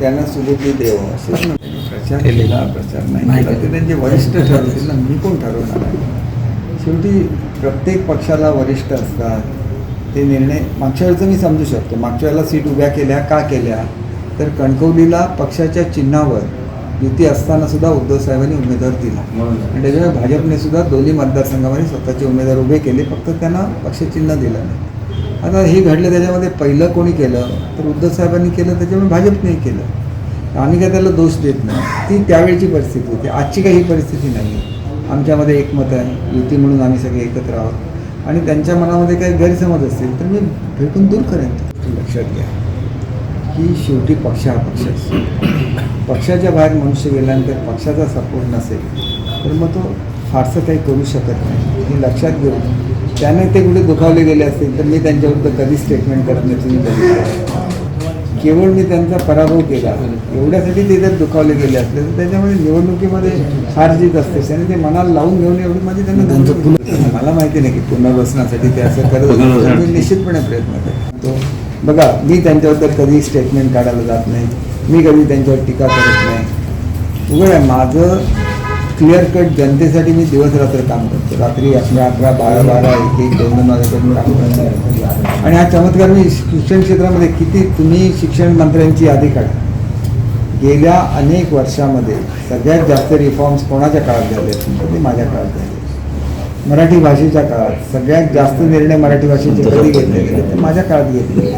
त्यांना देव असं प्रचार केला प्रचार नाही केला. ते त्यांचे वरिष्ठ ठरवतील ना मी कोण ठरवणार आहे? शेवटी प्रत्येक पक्षाला वरिष्ठ असतात. ते निर्णय मागच्या वेळेचं मी समजू शकतो. मागच्या वेळेला सीट उभ्या केल्या का केल्या? तर कणकवलीला पक्षाच्या चिन्हावर युती असताना सुद्धा उद्धव साहेबांनी उमेदवार दिला. आणि त्याच्यामुळे भाजपने सुद्धा दोन्ही मतदारसंघामध्ये स्वतःचे उमेदवार उभे केले. फक्त त्यांना पक्षचिन्ह दिलं नाही. आता हे घडलं त्याच्यामध्ये पहिलं कोणी केलं तर उद्धव साहेबांनी केलं त्याच्यामुळे भाजपनेही केलं. आम्ही काय त्याला दोष देत नाही. ती त्यावेळची परिस्थिती होती. आजची काही ही परिस्थिती नाही. आमच्यामध्ये एकमत आहे. युती म्हणून आम्ही सगळे एकत्र आहोत. आणि त्यांच्या मनामध्ये काही गैरसमज असतील तर मी भेटून दूर करेन. लक्षात घ्या. की शेवटी पक्ष हा पक्ष असतो पक्षाच्या बाहेर मनुष्य गेल्यानंतर पक्षाचा सपोर्ट नसेल तर मग तो फारसं काही करू शकत नाही. हे लक्षात घेऊन त्याने ते कुठे दुखावले गेले असतील तर मी त्यांच्याविरुद्ध कधीच स्टेटमेंट करत नाही तुम्ही. केवळ मी त्यांचा पराभव केला. एवढ्यासाठी ते जर दुखावले गेले असले तर त्याच्यामध्ये निवडणुकीमध्ये हार जीत असते. आणि ते मनाला लावून घेऊन एवढी माझी त्यांना मला माहिती नाही की पुनर्वसनासाठी ते असं करत. मी निश्चितपणे प्रयत्न करतो बघा मी त्यांच्याबद्दल कधी स्टेटमेंट काढायला जात नाही. मी कधी त्यांच्यावर टीका करत नाही. उघड आहे माझं क्लिअर कट जनतेसाठी मी दिवस रात्र काम करतो. रात्री अकरा अकरा बारा बारा एक एक दोन दोन वाजेपर्यंत काम करतो. आणि हा चमत्कार मी शिक्षण क्षेत्रामध्ये किती तुम्ही शिक्षण मंत्र्यांची यादी काढा. गेल्या अनेक वर्षामध्ये सगळ्यात जास्त रिफॉर्म्स कोणाच्या काळात झाले तर ते म्हणजे माझ्या काळात झाले मराठी भाषेच्या काळात सगळ्यात जास्त निर्णय मराठी भाषेचे कधी घेतले गेले? ते माझ्या काळात घेतले